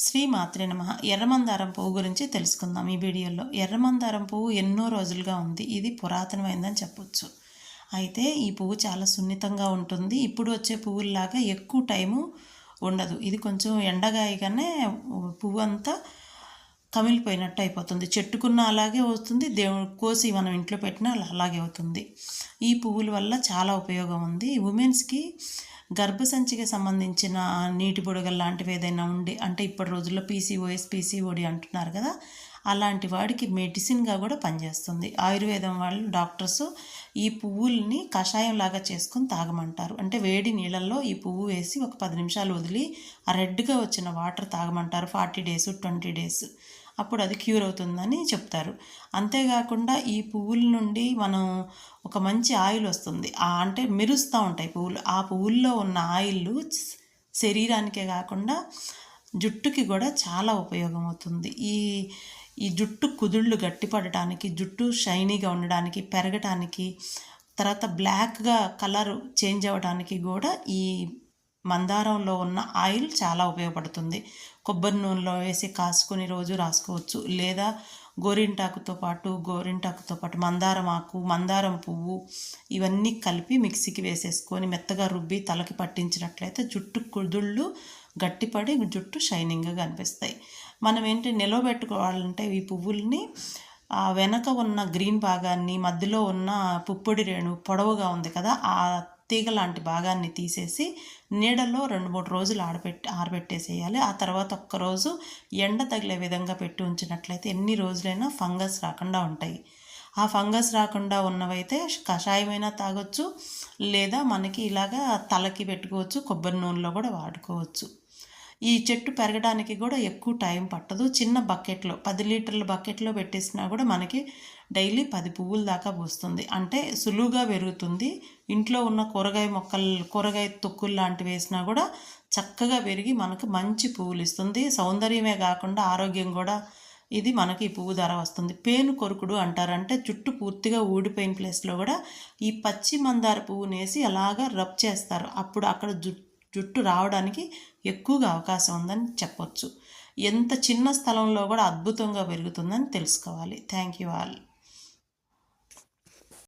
శ్రీ మాత్రే నమ. ఎర్రమందారం పువ్వు గురించి తెలుసుకుందాం ఈ వీడియోలో. ఎర్రమందారం పువ్వు ఎన్నో రోజులుగా ఉంది. ఇది పురాతనమైందని చెప్పొచ్చు. అయితే ఈ పువ్వు చాలా సున్నితంగా ఉంటుంది. ఇప్పుడు వచ్చే పువ్వుల్లాగా ఎక్కువ టైము ఉండదు. ఇది కొంచెం ఎండగాయగానే పువ్వు అంతా కమిలిపోయినట్టు అయిపోతుంది. చెట్టుకున్న అలాగే అవుతుంది దేవుడు కోసి మనం ఇంట్లో పెట్టినా అలాగే అవుతుంది. ఈ పువ్వుల వల్ల చాలా ఉపయోగం ఉంది. ఉమెన్స్కి గర్భసంచికి సంబంధించిన నీటి బుడగలు లాంటివి ఏదైనా ఉండి అంటే ఇప్పటి రోజుల్లో పీసీఓఎస్ పీసీఓడి అంటున్నారు కదా. అలాంటి వాడికి మెడిసిన్గా కూడా పనిచేస్తుంది. ఆయుర్వేదం వాళ్ళు డాక్టర్స్ ఈ పువ్వుల్ని కషాయం లాగా చేసుకొని తాగమంటారు. అంటే వేడి నీళ్ళల్లో ఈ పువ్వు వేసి ఒక పది నిమిషాలు వదిలి ఆ రెడ్గా వచ్చిన water తాగమంటారు. Forty days twenty days. అప్పుడు అది క్యూర్ అవుతుందని చెప్తారు. అంతేకాకుండా ఈ పువ్వుల నుండి మనం ఒక మంచి ఆయిల్ వస్తుంది. ఆ అంటే మెరుస్తూ ఉంటాయి పువ్వులు. ఆ పువ్వుల్లో ఉన్న ఆయిల్ శరీరానికే కాకుండా జుట్టుకి కూడా చాలా ఉపయోగం అవుతుంది. ఈ ఈ జుట్టు కుదుళ్ళు గట్టిపడటానికి జుట్టు షైనీగా ఉండడానికి పెరగటానికి తర్వాత బ్లాక్గా కలర్ చేంజ్ అవ్వడానికి కూడా ఈ మందారంలో ఉన్న ఆయిల్ చాలా ఉపయోగపడుతుంది. కొబ్బరి నూనెలో వేసి కాసుకొని రోజు రాసుకోవచ్చు. లేదా గోరింటాకుతో పాటు గోరింటాకుతో పాటు మందారం ఆకు మందారం పువ్వు ఇవన్నీ కలిపి మిక్సీకి వేసేసుకొని మెత్తగా రుబ్బి తలకి పట్టించినట్లయితే జుట్టు కుదుళ్ళు గట్టిపడి జుట్టు షైనింగ్గా కనిపిస్తాయి. మనం ఏంటి నిలవబెట్టుకోవాలంటే ఈ పువ్వుల్ని ఆ వెనక ఉన్న గ్రీన్ భాగాన్ని మధ్యలో ఉన్న పుప్పొడి రేణు పొడవుగా ఉంది కదా ఆ తీగ లాంటి భాగాన్ని తీసేసి నీడలో రెండు మూడు రోజులు ఆడపెట్టి ఆరబెట్టేసేయాలి. ఆ తర్వాత ఒక్కరోజు ఎండ తగిలే విధంగా పెట్టి ఉంచినట్లయితే ఎన్ని రోజులైనా ఫంగస్ రాకుండా ఉంటాయి. ఆ ఫంగస్ రాకుండా ఉన్నవైతే కషాయమైనా తాగొచ్చు లేదా మనకి ఇలాగా తలకి పెట్టుకోవచ్చు కొబ్బరి నూనెలో కూడా వాడుకోవచ్చు. ఈ చెట్టు పెరగడానికి కూడా ఎక్కువ టైం పట్టదు. చిన్న బకెట్లో పది లీటర్ల బకెట్లో పెట్టేసినా కూడా మనకి డైలీ పది పువ్వుల దాకా పూస్తుంది. అంటే సులువుగా పెరుగుతుంది. ఇంట్లో ఉన్న కూరగాయ మొక్కలు కూరగాయ తొక్కులు లాంటివి వేసినా కూడా చక్కగా పెరిగి మనకు మంచి పువ్వులు ఇస్తుంది. సౌందర్యమే కాకుండా ఆరోగ్యం కూడా ఇది మనకి ఈ పువ్వు ధర వస్తుంది. పేను కొరుకుడు అంటారంటే చుట్టూ పూర్తిగా ఊడిపోయిన ప్లేస్లో కూడా ఈ పచ్చి మందార పువ్వునేసి అలాగా రబ్ చేస్తారు. అప్పుడు అక్కడ జుట్టు జుట్టు రావడానికి ఎక్కువగా అవకాశం ఉందని చెప్పొచ్చు. ఎంత చిన్న స్థలంలో కూడా అద్భుతంగా పెరుగుతుందని తెలుసుకోవాలి. Thank you all.